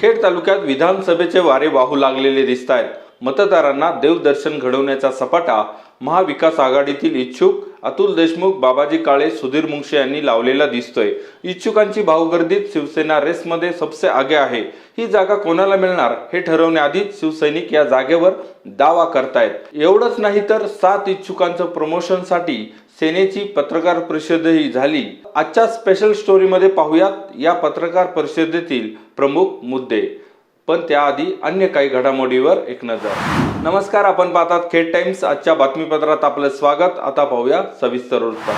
खेड तालुक्यात विधानसभेचे वारे वाहू लागलेले दिसत आहेत मतदारांना देवदर्शन घडवण्याचा सपाटा महाविकास आघाडीतील इच्छुक अतुल देशमुख बाबाजी काळे सुधीर मुंगशे यांनी लावलेला दिसतोय. इच्छुकांची भाऊगर्दीत शिवसेना रेसमध्ये सबसे आगे आहे. ही जागा कोणाला मिळणार हे ठरवण्याआधीच शिवसैनिक या जागेवर दावा करतायत. एवढंच नाही तर सात इच्छुकांचं प्रमोशनसाठी सेनेची पत्रकार परिषदही झाली. आजच्या स्पेशल स्टोरीमध्ये पाहूयात. या पत्रकार परिषदेतील प्रमुख मुद्दे. पण त्याआधी अन्य काही घडामोडीवर एक नजर. नमस्कार आपण पाहतात खेड टाइम्स. आजच्या बातमीपत्रात आपलं स्वागत. आता पाहूया सविस्तर वृत्त.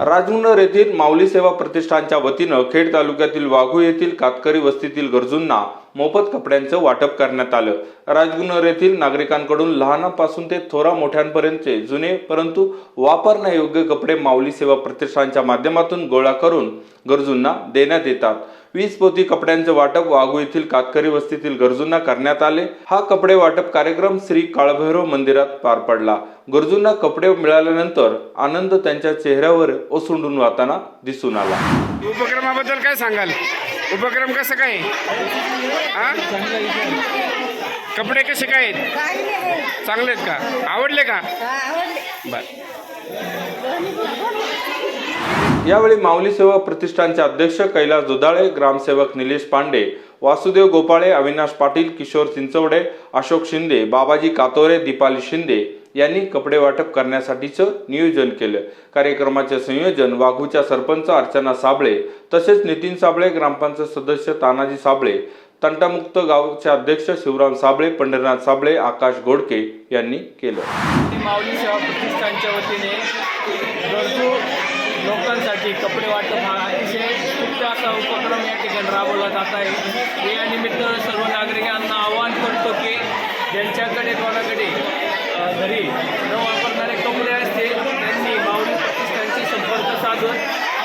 राजमुंडर येथील माऊली सेवा प्रतिष्ठानच्या वतीनं खेड तालुक्यातील वाघू येथील कातकरी वस्तीतील गरजूंना मोफत कपड्यांचं वाटप करण्यात आलं. राजगुनर येथील नागरिकांकडून लहानापासून ते थोरा मोठ्यांपर्यंतचे जुने परंतु वापरण्यायोग्य कपडे माऊली सेवा प्रतिष्ठानच्या माध्यमातून गोळा करून गरजूंना देण्यात येतात. वीस पोती कपड्यांचे वाटप वाघू येथील कातकरी वस्तीतील गरजूंना करण्यात आले. हा कपडे वाटप कार्यक्रम श्री काळभैरव मंदिरात पार पडला. गरजूंना कपडे मिळाल्यानंतर आनंद त्यांच्या चेहऱ्यावर ओसंडून वाहताना दिसून आला. उपक्रमाबद्दल काय सांगाल? उपक्रम कसं काय? हा? कपडे कसे काय आहेत? चांगले आहेत. का? आवडले का? बर. यावेळी माऊली सेवा प्रतिष्ठानचे अध्यक्ष कैलास दुधाळे ग्रामसेवक निलेश पांडे वासुदेव गोपाळे अविनाश पाटील किशोर चिंचवडे अशोक शिंदे बाबाजी कातोरे दीपाली शिंदे यांनी कपडे वाटप करण्यासाठीचं नियोजन केलं. कार्यक्रमाचे संयोजन वाघूच्या सरपंच अर्चना साबळे तसेच नितीन साबळे ग्रामपंचायत सदस्य तानाजी साबळे तंटामुक्त गावचे अध्यक्ष शिवराम साबळे पंढरनाथ साबळे आकाश गोडके यांनी केलं. माऊली सेवा प्रतिष्ठानच्या वतीने गरजू लोकांसाठी कपडे वाटप हा अतिशय उत्तम असा उपक्रम या ठिकाणी राबवला जात आहे. या निमित्त सर्व नागरिकांना आवाहन करतो की ज्यांच्याकडे कोणाकडे घरी न वापरणारे कपडे असतील त्यांनी माऊली प्रतिष्ठानशी संपर्क साधून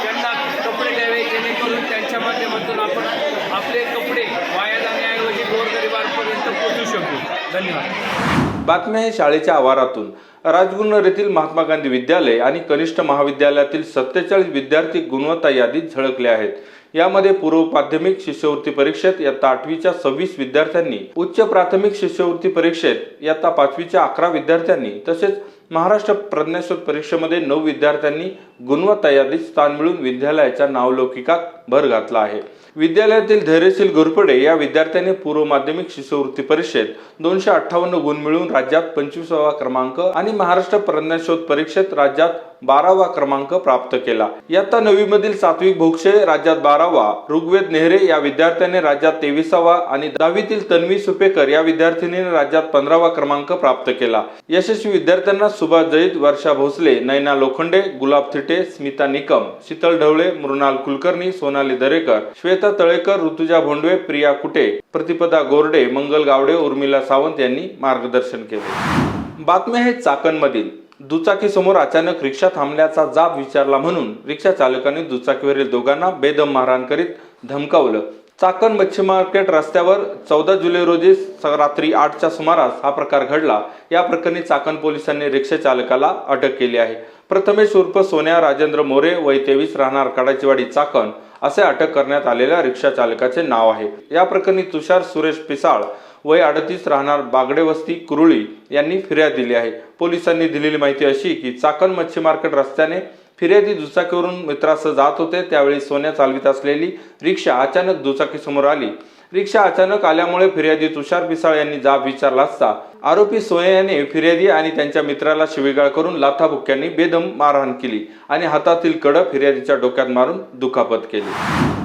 त्यांना कपडे द्यावे जेणेकरून त्यांच्या माध्यमातून आपण आपले कपडे वाया जाण्याऐवजी गोरगरिबांपर्यंत पोहोचू शकू. धन्यवाद. बातम्या हे शाळेच्या आवारातून. राजगुन्नर येथील महात्मा गांधी विद्यालय आणि कनिष्ठ महाविद्यालयातील सत्तेचाळीस विद्यार्थी गुणवत्ता यादीत झळकले आहेत. यामध्ये पूर्व प्राथमिक शिष्यवृत्ती परीक्षेत इयत्ता आठवीच्या सव्वीस विद्यार्थ्यांनी उच्च प्राथमिक शिष्यवृत्ती परीक्षेत इयत्ता पाचवीच्या अकरा विद्यार्थ्यांनी तसेच महाराष्ट्र प्रज्ञाशोध परीक्षेमध्ये नऊ विद्यार्थ्यांनी गुणवत्ता यादीत स्थान मिळून विद्यालयाच्या नावलौकिकात भर घातला आहे. विद्यालयातील धैर्यशील घोरपडे या विद्यार्थ्याने पूर्व माध्यमिक शिष्यवृत्ती परीक्षेत दोनशे अठ्ठावन्न गुण मिळवून राज्यात पंचवीसावा क्रमांक आणि महाराष्ट्र प्रज्ञाशोध परीक्षेत राज्यात बारावा क्रमांक प्राप्त केला. इयत्ता नववीमधील सात्विक भोक्षे राज्यात बारा बारावा ऋग्वेद नेहरे या विद्यार्थ्याने राज्यात तेविसावा आणि दहावीतील तन्वी सुपेकर या विद्यार्थिनीने राज्यात पंधरावा क्रमांक प्राप्त केला. यशस्वी विद्यार्थ्यांना सुभाष जैद वर्षा भोसले नैना लोखंडे गुलाब थिटे स्मिता निकम शीतल ढवळे मृणाल कुलकर्णी सोनाली दरेकर श्वेता तळेकर ऋतुजा भोंडवे प्रिया कुटे प्रतिपदा गोरडे मंगल गावडे उर्मिला सावंत यांनी मार्गदर्शन केले. बातम्या आहेत चाकणमधील. दुचाकीसमोर अचानक रिक्षा थांबल्याचा जाब विचारला म्हणून रिक्षा चालकाने दुचाकीवरील दोघांना बेदम मारहाण करीत धमकावलं. चाकण मच्छी मार्केट रस्त्यावर चौदा जुलै रोजी स- रात्री आठच्या सुमारास हा प्रकार घडला. या प्रकरणी चाकण पोलिसांनी रिक्षा चालकाला अटक केली आहे. प्रथमेश उर्फ सोन्या राजेंद्र मोरे वय तेवीस राहणार कडाचीवाडी चाकण असे अटक करण्यात आलेल्या रिक्षा चालकाचे नाव आहे. या प्रकरणी तुषार सुरेश पिसाळ वय अडतीस राहणार बागडे वस्ती कुरुळी यांनी फिर्याद दिली आहे. पोलिसांनी दिलेली माहिती अशी की चाकण मच्छी मार्केट रस्त्याने फिर्यादी दुचाकीवरून मित्रासह जात होते. त्यावेळी सोन्या चालवित असलेली रिक्षा अचानक दुचाकी समोर आली. रिक्षा अचानक आल्यामुळे फिर्यादी तुषार पिसाळ यांनी जाब विचारला असता. आरोपी सोया याने फिर्यादी आणि त्यांच्या मित्राला शिवीगाळ करून लाथाबुक्क्यांनी बेदम मारहाण केली आणि हातातील कडं फिर्यादीच्या डोक्यात मारून दुखापत केली.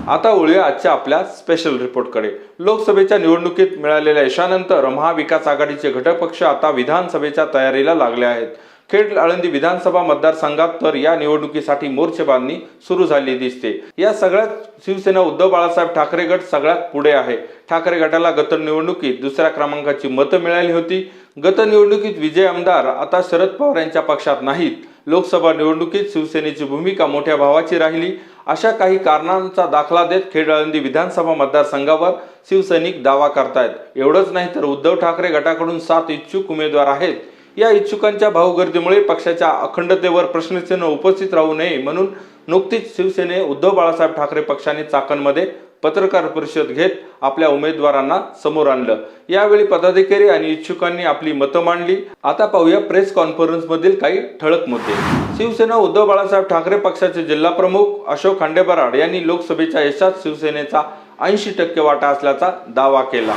आता वळूया आजच्या आपल्या स्पेशल रिपोर्टकडे लोकसभेच्या निवडणुकीत मिळालेल्या यशानंतर महाविकास आघाडीचे घटक पक्ष आता विधानसभेच्या तयारीला लागले आहेत. खेड आळंदी विधानसभा मतदारसंघात तर या निवडणुकीसाठी मोर्चेबांधणी सुरू झाली दिसते. या सगळ्यात शिवसेना उद्धव बाळासाहेब ठाकरे गट सगळ्यात पुढे आहे. ठाकरे गटाला गत निवडणुकीत दुसऱ्या क्रमांकाची मतं मिळाली होती. गत निवडणुकीत विजय आमदार आता शरद पवार यांच्या पक्षात नाहीत. लोकसभा निवडणुकीत शिवसेनेची भूमिका मोठ्या भावाची राहिली. अशा काही कारणांचा दाखला देत खेड आळंदी विधानसभा मतदारसंघावर शिवसैनिक दावा करतायत. एवढंच नाही तर उद्धव ठाकरे गटाकडून सात इच्छुक उमेदवार आहेत. या इच्छुकांच्या भाऊगर्दीमुळे पक्षाच्या अखंडतेवर प्रश्नचिन्ह उपस्थित राहू नये म्हणून नुकतीच शिवसेने उद्धव बाळासाहेब ठाकरे पक्षाने चाकणमध्ये पत्रकार परिषद घेत आपल्या उमेदवारांना समोर आणलं. यावेळी पदाधिकारी आणि इच्छुकांनी आपली मतं मांडली. आता पाहूया प्रेस कॉन्फरन्स मधील काही ठळक मुद्दे. शिवसेना उद्धव बाळासाहेब ठाकरे पक्षाचे जिल्हा प्रमुख अशोक खांडेबराड यांनी लोकसभेच्या यशात शिवसेनेचा ऐंशी टक्के वाटा असल्याचा दावा केला.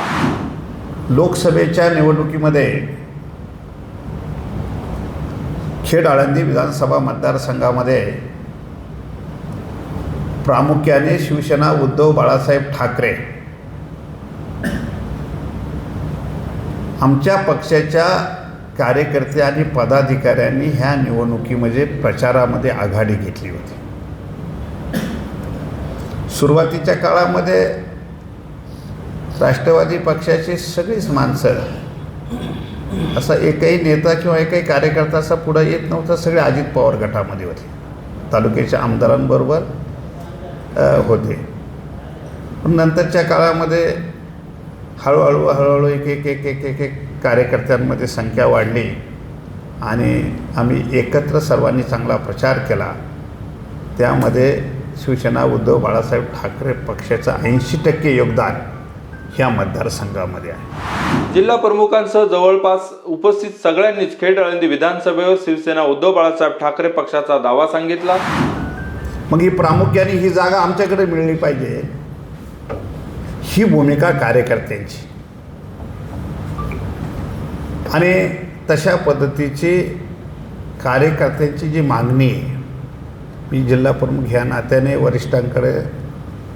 लोकसभेच्या निवडणुकीमध्ये खेड आळंदी विधानसभा मतदारसंघामध्ये प्रामुख्याने शिवसेना उद्धव बाळासाहेब ठाकरे. आमच्या पक्षाच्या कार्यकर्ते आणि पदाधिकाऱ्यांनी ह्या निवडणुकीमध्ये प्रचारामध्ये आघाडी घेतली होती. सुरुवातीच्या काळामध्ये राष्ट्रवादी पक्षाची सगळीच माणसं असा एकही नेता किंवा एकही कार्यकर्ता असा पुढं येत नव्हता. सगळे अजित पवार गटामध्ये होते. तालुक्याच्या आमदारांबरोबर होते. पण नंतरच्या काळामध्ये हळूहळू हळूहळू एक एक एक एक एक एक कार्यकर्त्यांमध्ये संख्या वाढली आणि आम्ही एकत्र सर्वांनी चांगला प्रचार केला. त्यामध्ये शिवसेना उद्धव बाळासाहेब ठाकरे पक्षाचं ऐंशी टक्के योगदान ह्या मतदारसंघामध्ये आहे. जिल्हा प्रमुखांसह जवळपास उपस्थित सगळ्यांनीच खेड आळंदी विधानसभेवर शिवसेना उद्धव बाळासाहेब ठाकरे पक्षाचा दावा सांगितला. मग ही प्रामुख्याने ही जागा आमच्याकडे मिळली पाहिजे. ही भूमिका कार्यकर्त्यांची. आणि तशा पद्धतीची कार्यकर्त्यांची जी मागणी आहे, मी जिल्हा प्रमुख ह्या नात्याने वरिष्ठांकडे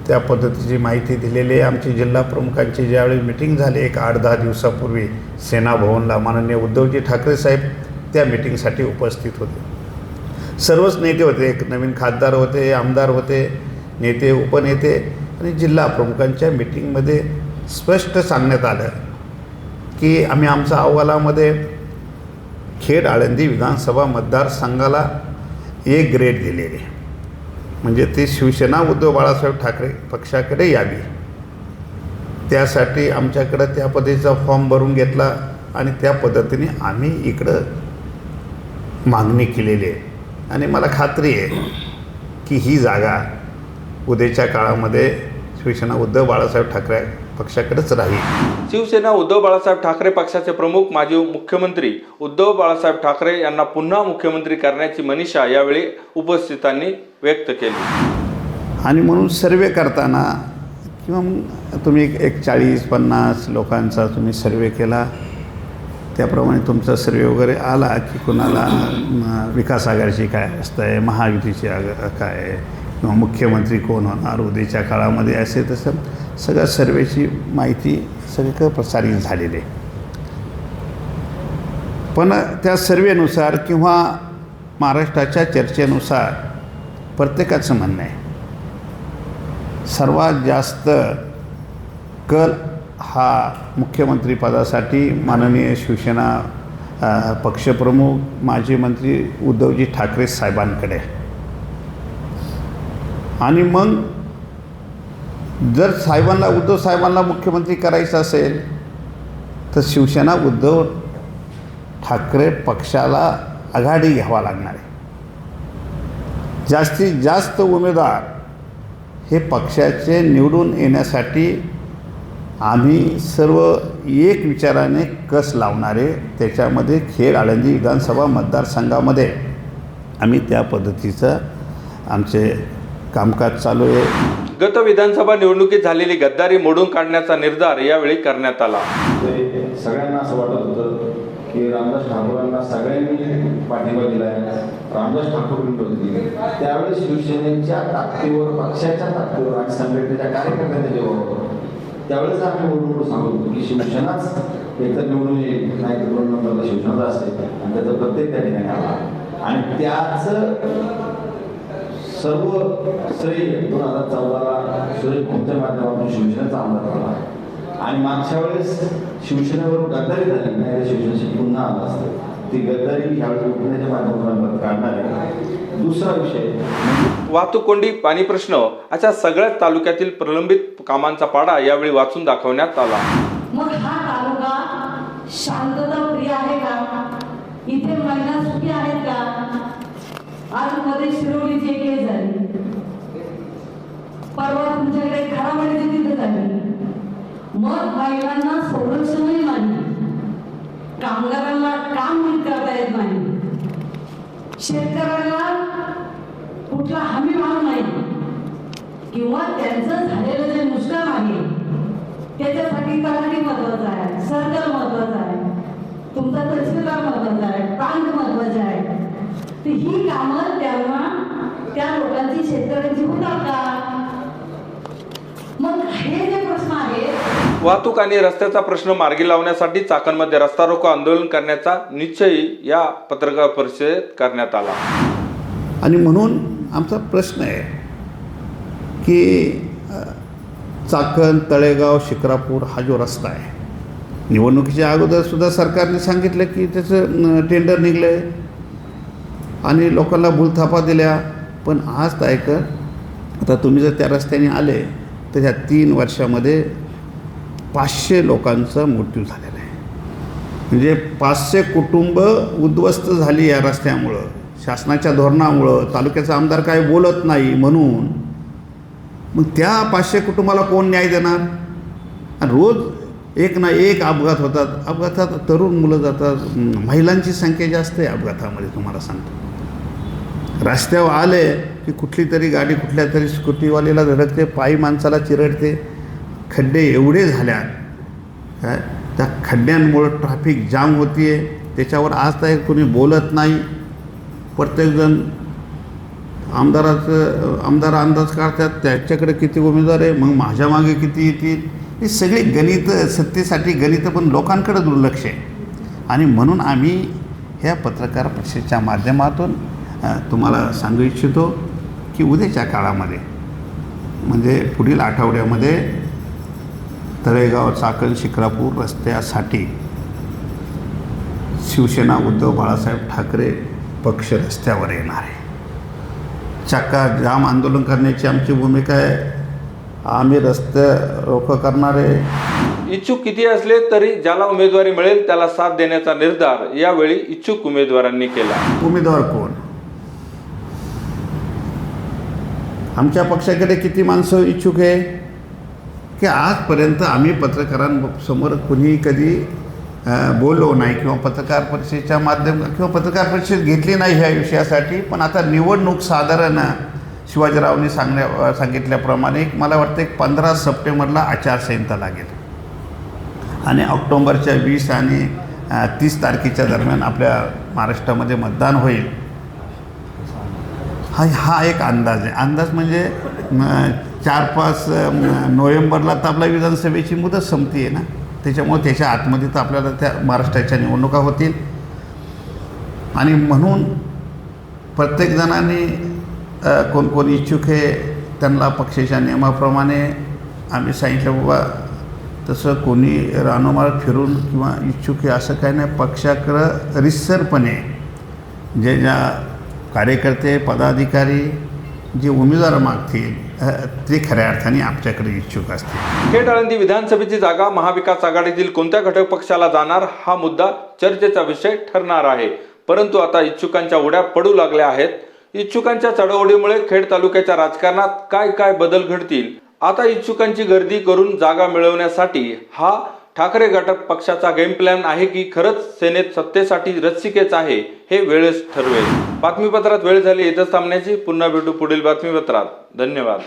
त्या पद्धतीची माहिती दिलेली आहे. आमची जिल्हा प्रमुखांची ज्यावेळी मिटिंग झाली एक आठ दहा दिवसापूर्वी सेनाभवनला माननीय उद्धवजी ठाकरे साहेब त्या मिटिंगसाठी उपस्थित होते. सर्वच नेते होते. एक नवीन खासदार होते आमदार होते नेते उपनेते आणि जिल्हा प्रमुखांच्या मिटिंगमध्ये स्पष्ट सांगण्यात आलं की आम्ही आमच्या अहवालामध्ये खेड आळंदी विधानसभा मतदारसंघाला एक ग्रेड दिलेली आहे. म्हणजे ती शिवसेना उद्धव बाळासाहेब ठाकरे पक्षाकडे यावी. त्यासाठी आमच्याकडं त्या पद्धतीचा फॉर्म भरून घेतला आणि त्या पद्धतीने आम्ही इकडं मागणी केलेली आहे. आणि मला खात्री आहे की ही जागा उद्याच्या काळामध्ये शिवसेना उद्धव बाळासाहेब ठाकरे पक्षाकडेच राहील. शिवसेना उद्धव बाळासाहेब ठाकरे पक्षाचे प्रमुख माजी मुख्यमंत्री उद्धव बाळासाहेब ठाकरे यांना पुन्हा मुख्यमंत्री करण्याची मनीषा यावेळी उपस्थितांनी व्यक्त केली. आणि म्हणून सर्वे करताना किंवा तुम्ही एक- चाळीस पन्नास लोकांचा तुम्ही सर्वे केला. त्याप्रमाणे तुमचा सर्वे वगैरे आला की कुणाला विकास आघाडीची काय असतं आहे महायुतीची आग काय आहे? किंवा मुख्यमंत्री कोण होणार उद्याच्या काळामध्ये असे तसं सगळ्या सर्वेची माहिती सगळीकडे प्रसारित झालेली आहे पण त्या सर्वेनुसार किंवा महाराष्ट्राच्या चर्चेनुसार प्रत्येकाचं म्हणणं आहे सर्वात जास्त कल हा मुख्यमंत्रीपदासाठी माननीय शिवसेना पक्षप्रमुख माजी मंत्री उद्धवजी ठाकरे साहेबांकडे आहे. आणि मग जर साहेबांना उद्धव साहेबांना मुख्यमंत्री करायचं असेल तर शिवसेना उद्धव ठाकरे पक्षाला आघाडी घ्यावा लागणार आहे. जास्तीत जास्त उमेदवार हे पक्षाचे निवडून येण्यासाठी आम्ही सर्व एक विचाराने कस लावणारे त्याच्यामध्ये खेड आळंदी विधानसभा मतदारसंघामध्ये आम्ही त्या पद्धतीचं आमचे कामकाज चालू आहे. गत विधानसभा निवडणुकीत झालेली गद्दारी मोडून काढण्याचा निर्धार यावेळी करण्यात आला. ते सगळ्यांना असं वाटत होतं की रामदास ठाकूरांना सगळ्यांनी पाठिंबा दिलाय. रामदास ठाकूर होते त्यावेळेस शिवसेनेच्या ताकदीवर पक्षाच्या ताकदीवर आणि संघटनेच्या कार्यकर्त्यांच्या जीवावर. त्यावेळेस आम्ही मोठमोठं सांगत होतो की शिवसेनाच एकतर निवडून येईल नाही तर दोन नंबरला शिवसेनाच असते आणि त्याचा प्रत्येक त्या ठिकाणी आला. आणि त्याचं सर्व श्रेय दोन हजार चौदाला सुरेश भोमच्या माध्यमातून शिवसेनेचा आमदार झाला आणि मागच्या वेळेस शिवसेनेवर गद्दारी झाली. नाही तर शिवसेनेशी पुन्हा आला असतं. ती गद्दारी ह्यावेळी उपनेच्या माध्यमातून काढणार आहे. दुसरा विषय वाहतूक कोंडी पाणी प्रश्न अशा सगळ्याच तालुक्यातील प्रलंबित कामांचा पाडा यावेळी वाचून दाखवण्यात आला. मग हा तालुका शांतता मग महिलांना संरक्षणही नाही कामगारांना काम नीट करता येत नाही शेतकऱ्यांना कुठला हमी भाव नाही. किंवा त्यांचं झालेलं जे नुकसान आहे त्याच्यासाठी तलाठी महत्त्वाचा आहे सरकार महत्त्वाचा आहे तुमचा तहसीलदार महत्त्वाचा आहे प्रांत महत्त्वाचा आहे. तर ही कामं त्यांना त्या लोकांची शेतकऱ्यांची होतात का? मग हे जे प्रश्न आहेत वाहतूक आणि रस्त्याचा प्रश्न मार्गी लावण्यासाठी चाकणमध्ये रस्ता रोको आंदोलन करण्याचा निश्चयही या पत्रकार परिषदेत करण्यात आला. आणि म्हणून आमचा प्रश्न आहे की चाकण तळेगाव शिक्रापूर हा जो रस्ता आहे निवडणुकीच्या अगोदरसुद्धा सरकारने सांगितलं की त्याचं टेंडर निघलं आहे आणि लोकांना भूलथापा दिल्या. पण आज तायकर आता तुम्ही जर त्या रस्त्याने आले तर ह्या तीन वर्षामध्ये पाचशे लोकांचा मृत्यू झालेला आहे. म्हणजे पाचशे कुटुंब उद्ध्वस्त झाली या रस्त्यामुळं. शासनाच्या धोरणामुळं तालुक्याचा आमदार काय बोलत नाही म्हणून. मग त्या पाचशे कुटुंबाला कोण न्याय देणार? आणि रोज एक ना एक अपघात होतात. अपघातात तरुण मुलं जातात. महिलांची संख्या जास्त आहे अपघातामध्ये तुम्हाला सांगतो. रस्त्यावर आले की कुठली तरी गाडी कुठल्या तरी स्कूटीवालीला धडकते पायी माणसाला चिरडते. खड्डे एवढे झाल्यात त्या खड्ड्यांमुळं ट्रॅफिक जाम होतीये. त्याच्यावर आज तर कोणी बोलत नाही. प्रत्येकजण आमदाराचं आमदार अंदाज काढतात त्याच्याकडे किती उमेदवार आहे मग माझ्या मागे किती येतील? ही सगळी गणित सत्तेसाठी गणितं पण लोकांकडे दुर्लक्ष आहे. आणि म्हणून आम्ही ह्या पत्रकार परिषदेच्या माध्यमातून तुम्हाला सांगू इच्छितो की उद्याच्या काळामध्ये म्हणजे पुढील आठवड्यामध्ये तळेगाव चाकण शिक्रापूर रस्त्यासाठी शिवसेना उद्धव बाळासाहेब ठाकरे पक्ष रस्त्यावर येणार आहे. चक्का जाम आंदोलन करण्याची आमची भूमिका आहे. आम्ही रस्ते रोखं करणार आहे. इच्छुक किती असले तरी ज्याला उमेदवारी मिळेल त्याला साथ देण्याचा निर्धार यावेळी इच्छुक उमेदवारांनी केला. उमेदवार कोण? आमच्या पक्षाकडे किती माणसं इच्छुक आहे? की आजपर्यंत आम्ही पत्रकारांसमोर कुणी कधी बोललो नाही किंवा पत्रकार परिषदेच्या माध्यम किंवा पत्रकार परिषद घेतली नाही ह्या विषयासाठी पण आता निवडणूक साधारण शिवाजीरावने सांगण्या सांगितल्याप्रमाणे एक मला वाटतं एक पंधरा सप्टेंबरला आचारसंहिता लागेल. आणि ऑक्टोंबरच्या वीस आणि तीस तारखेच्या दरम्यान आपल्या महाराष्ट्रामध्ये मतदान होईल. हा हा एक अंदाज आहे. अंदाज म्हणजे चार पाच नोव्हेंबरला तर आपल्या विधानसभेची मुदत संपती आहे ना. त्याच्यामुळे त्याच्या आतमध्ये तर आपल्याला त्या महाराष्ट्राच्या निवडणुका होतील. आणि म्हणून प्रत्येकजणांनी कोण कोण इच्छुक आहे त्यांना पक्षाच्या नियमाप्रमाणे आम्ही सांगितलं बाबा तसं कोणी रानोमाळ फिरून किंवा इच्छुक आहे असं काही नाही. पक्षाकडं रिसरपणे जे ज्या कार्यकर्ते पदाधिकारी जे उमेदवार मागतील ते खऱ्या अर्थाने आमच्याकडे इच्छुक असतील. खेड आळंदी विधानसभेची जागा महाविकास आघाडीतील कोणत्या घटक पक्षाला जाणार हा मुद्दा चर्चेचा विषय ठरणार आहे. परंतु आता इच्छुकांच्या उड्या पडू लागल्या आहेत. इच्छुकांच्या चढवडीमुळे खेड तालुक्याच्या राजकारणात काय काय बदल घडतील? आता इच्छुकांची गर्दी करून जागा मिळवण्यासाठी हा ठाकरे घटक पक्षाचा गेम प्लॅन आहे की खरंच सेनेत सत्तेसाठी रस्सिकेच आहे हे वेळच ठरवेल. बातमीपत्रात वेळ झाली इथंच थांबण्याची पुन्हा भेटू पुढील बातमीपत्रात. धन्यवाद.